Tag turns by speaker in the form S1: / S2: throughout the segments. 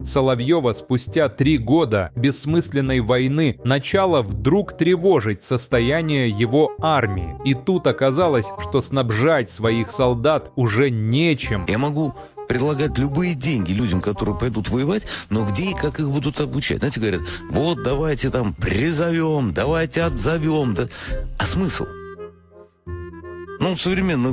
S1: Соловьева спустя три года бессмысленной войны начало вдруг тревожить состояние его армии. И тут оказалось, что снабжать своих солдат уже нечем.
S2: Я могу предлагать любые деньги людям, которые пойдут воевать, но где и как их будут обучать? Знаете, говорят, вот давайте там призовем, давайте отзовем. Да. А смысл? Ну, современно,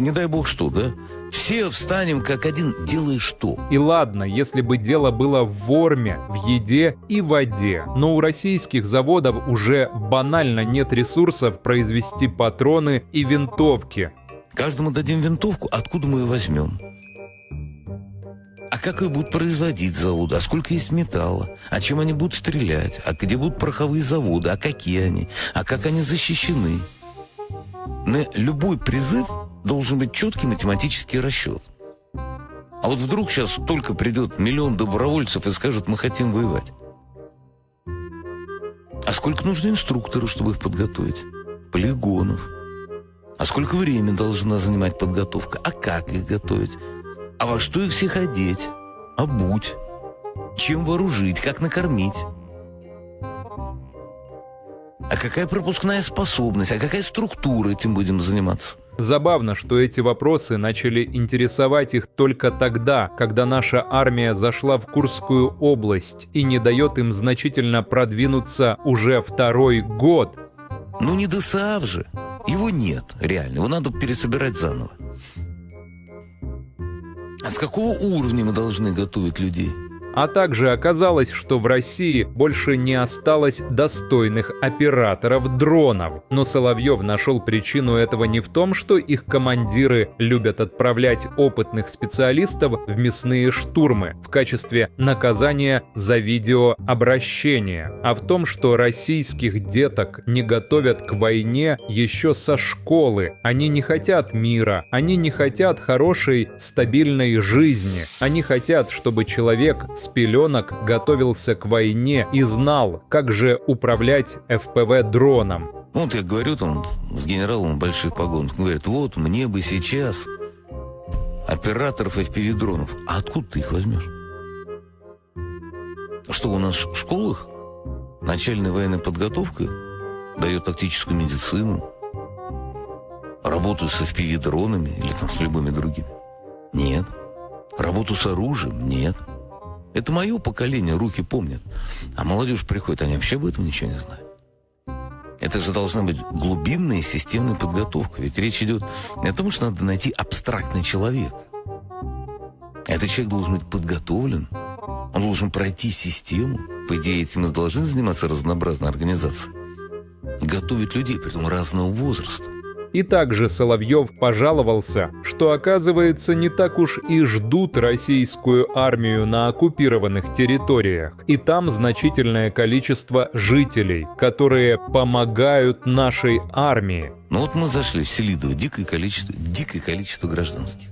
S2: не дай бог что, да? Все встанем как один, делая что?
S1: И ладно, если бы дело было в ворме, в еде и воде, но у российских заводов уже банально нет ресурсов произвести патроны и винтовки.
S2: Каждому дадим винтовку, откуда мы ее возьмем? А как их будут производить заводы? А сколько есть металла? А чем они будут стрелять? А где будут пороховые заводы? А какие они? А как они защищены? На любой призыв должен быть четкий математический расчет. А вот вдруг сейчас только придет миллион добровольцев и скажет, мы хотим воевать. А сколько нужно инструкторов, чтобы их подготовить? Полигонов. А сколько времени должна занимать подготовка? А как их готовить? А во что их всех одеть? Обуть? Чем вооружить? Как накормить? А какая пропускная способность? А какая структура этим будем заниматься?
S1: Забавно, что эти вопросы начали интересовать их только тогда, когда наша армия зашла в Курскую область и не дает им значительно продвинуться уже второй год.
S2: Ну не ДСАВ же. Его нет, реально. Его надо пересобирать заново. А с какого уровня мы должны готовить людей?
S1: А также оказалось, что в России больше не осталось достойных операторов дронов. Но Соловьев нашел причину этого не в том, что их командиры любят отправлять опытных специалистов в мясные штурмы в качестве наказания за видеообращение, а в том, что российских деток не готовят к войне еще со школы. Они не хотят мира, они не хотят хорошей, стабильной жизни. Они хотят, чтобы человек с пеленок готовился к войне и знал, как же управлять ФПВ-дроном.
S2: Вот я говорю там с генералом больших погон. Он говорит, вот мне бы сейчас операторов FPV-дронов. А откуда ты их возьмешь? Что у нас в школах начальная военная подготовка дает тактическую медицину, работу с FPV-дронами или там с любыми другими? Нет. Работу с оружием? Нет. Это мое поколение, руки помнят. А молодежь приходит, они вообще об этом ничего не знают. Это же должна быть глубинная системная подготовка. Ведь речь идет не о том, что надо найти абстрактный человек. Этот человек должен быть подготовлен. Он должен пройти систему. По идее, этим и должны заниматься разнообразные организации. Готовить людей, притом разного возраста.
S1: И также Соловьев пожаловался, что оказывается не так уж и ждут российскую армию на оккупированных территориях. И там значительное количество жителей, которые помогают нашей армии.
S2: Ну вот мы зашли в Селидово, дикое количество, дикое количество гражданских.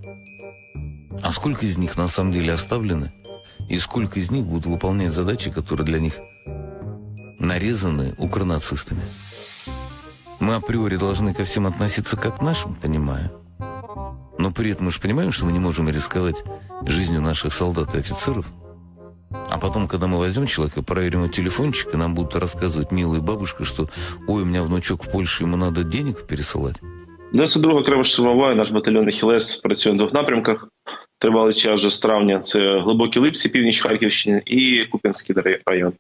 S2: А сколько из них на самом деле оставлены? И сколько из них будут выполнять задачи, которые для них нарезаны укронацистами? Мы априори должны ко всем относиться как к нашим, понимаю. Но при этом мы же понимаем, что мы не можем рисковать жизнью наших солдат и офицеров. А потом, когда мы возьмем человека, проверим его телефончик, и нам будут рассказывать милая бабушка, что «Ой, у меня внучок в Польше, ему надо денег пересылать».
S3: 92 окрема штурмова, наш батальйон Хілес працює на двох напрямках. Тривалий час вже з травня. Це глибокі липці, північ Харківщини і Куп'янський район.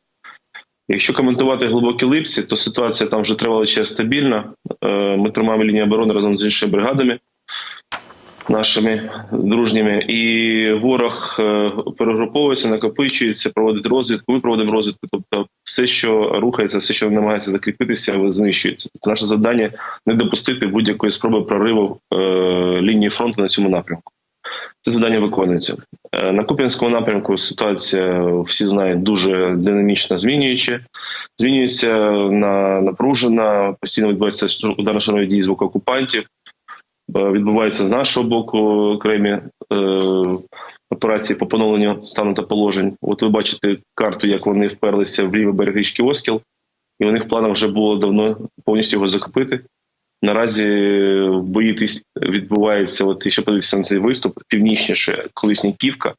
S3: Якщо коментувати глибокі липці, то ситуація там вже тривалий час стабільна. Е, ми тримаємо лінію оборони разом з іншими бригадами нашими дружніми, і ворог е, перегруповується, накопичується, проводить розвідку. Ми проводимо розвідку. Тобто, все, що рухається, все, що намагається закріпитися, знищується. Тобто наше завдання не допустити будь-якої спроби прориву е, лінії фронту на цьому напрямку. Це завдання виконується на Куп'янському напрямку. Ситуація всі знають дуже динамічно змінюючи. Змінюється на напружена, постійно відбувається ударно шарові дії з боку окупантів. Е, відбувається з нашого боку окремі е, операції по поновленню стану та положень. От ви бачите карту, як вони вперлися в лівий берег річки Оскіл, і у них планах вже було давно повністю його захопити. Наразі бої відбуваються, от якщо подивитися на цей виступ, північніше колишня Ківка,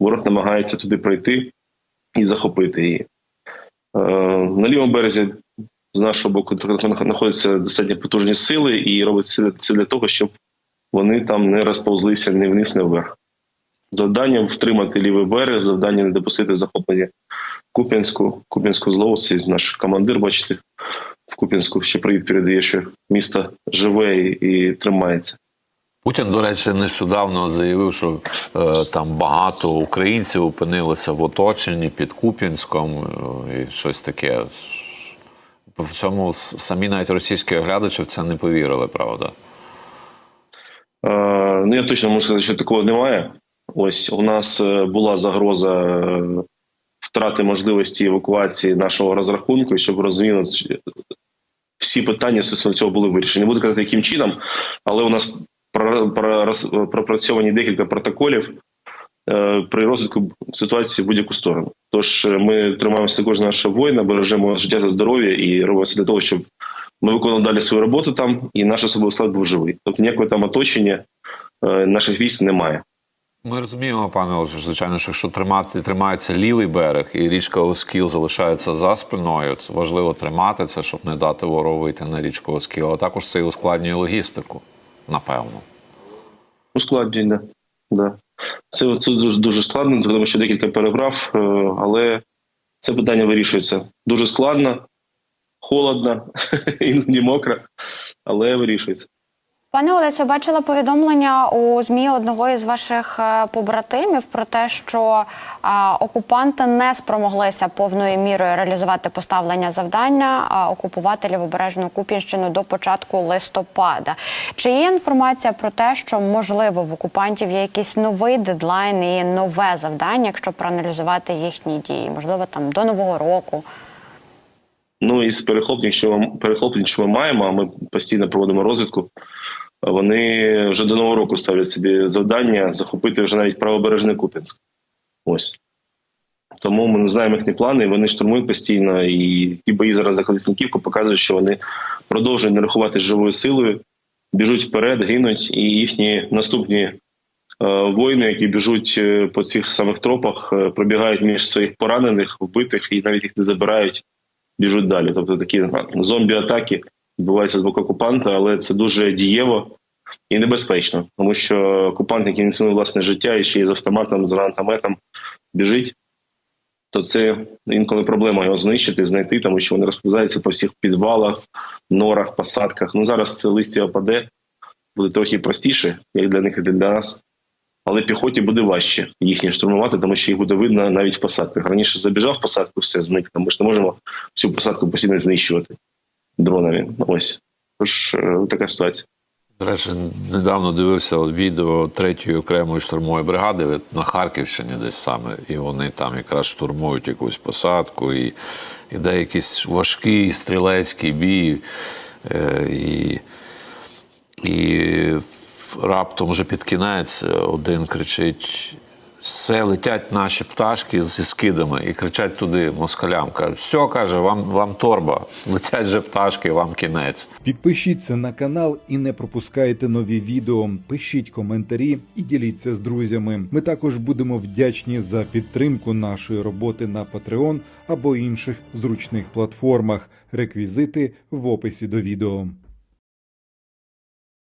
S3: ворог намагається туди пройти і захопити її. Е, На лівому березі з нашого боку знаходяться достатньо потужні сили, і робиться це для того, щоб вони там не розповзлися ні вниз, ні вверх. Завдання втримати лівий берег, завдання не допустити захоплення Куп'янську, Куп'янську злову. Це наш командир, бачите, Куп'янську ще привіт передає, що місто живе і, тримається.
S4: Путін, до речі, нещодавно заявив, що е, там багато українців опинилося в оточенні під Куп'янськом е, і щось таке. В цьому самі навіть російські оглядачі в це не повірили, правда?
S3: Е, ну, я точно можу сказати, що такого немає. Ось у нас е, була загроза е, втрати можливості евакуації нашого розрахунку, і щоб розуміли, всі питання стосовно цього були вирішені. Не буду казати, яким чином, але у нас пропрацьовані декілька протоколів е, при розвитку ситуації в будь-яку сторону. Тож е, ми тримаємося кожного нашого воїна, бережемо життя та здоров'я і робимо все для того, щоб ми виконували далі свою роботу там, і наш особовий склад був живий. Тобто ніякого там оточення е, наших військ немає.
S4: Ми розуміємо, пане Олексію, звичайно, що якщо тримати тримається лівий берег і річка Оскіл залишається за спиною, це важливо тримати це, щоб не дати ворогу вийти на річку Оскіл, але також це і ускладнює логістику, напевно.
S3: Ускладнює, да. да. Це, це дуже, дуже складно, тому що декілька переправ, е, але це питання вирішується. Дуже складно, холодно, іноді мокро, але вирішується.
S5: Пане Олесю, бачила повідомлення у змі одного із ваших е, побратимів про те, що а, окупанти не спромоглися повною мірою реалізувати поставлення завдання а, окупувати лівобережну Куп'янщину до початку листопада. Чи є інформація про те, що можливо в окупантів є якийсь новий дедлайн і нове завдання, якщо проаналізувати їхні дії? Можливо, там до нового року.
S3: Ну із перехоплень, що перехоплень, що ми маємо, ми постійно проводимо розвідку. Вони вже до нового року ставлять собі завдання захопити вже навіть правобережний Куп'янськ. Ось. Тому ми не знаємо їхні плани, вони штурмують постійно, і ті бої зараз за Колесніківку показують, що вони продовжують не рахувати живою силою, біжуть вперед, гинуть, і їхні наступні е, воїни, які біжуть е, по цих самих тропах, е, пробігають між своїх поранених, вбитих і навіть їх не забирають біжуть далі. Тобто такі зомбі-атаки відбуваються з боку окупанта, але це дуже дієво і небезпечно, тому що окупант, який не цінує власне життя і ще й з автоматом, з гранатометом біжить, то це інколи проблема його знищити, знайти, тому що вони розповзаються по всіх підвалах, норах, посадках. Ну зараз це листя опаде, буде трохи простіше, як для них, і для нас. Але піхоті буде важче їхні штурмувати, тому що їх буде видно навіть в посадках. Раніше забіжав посадку, все зник. Ми ж не можемо всю посадку постійно знищувати дронами. Ось тож е, така ситуація.
S4: До речі, недавно дивився відео третьої окремої штурмової бригади на Харківщині, десь саме, і вони там якраз штурмують якусь посадку, і іде якийсь важкий стрілецький бій, е, і, і раптом вже під кінець один кричить. Все летять наші пташки зі скидами і кричать туди москалям. Кажуть, все каже, вам, вам торба, летять же пташки, вам кінець.
S6: Підпишіться на канал і не пропускайте нові відео. Пишіть коментарі і діліться з друзями. Ми також будемо вдячні за підтримку нашої роботи на Patreon або інших зручних платформах. Реквізити в описі до відео.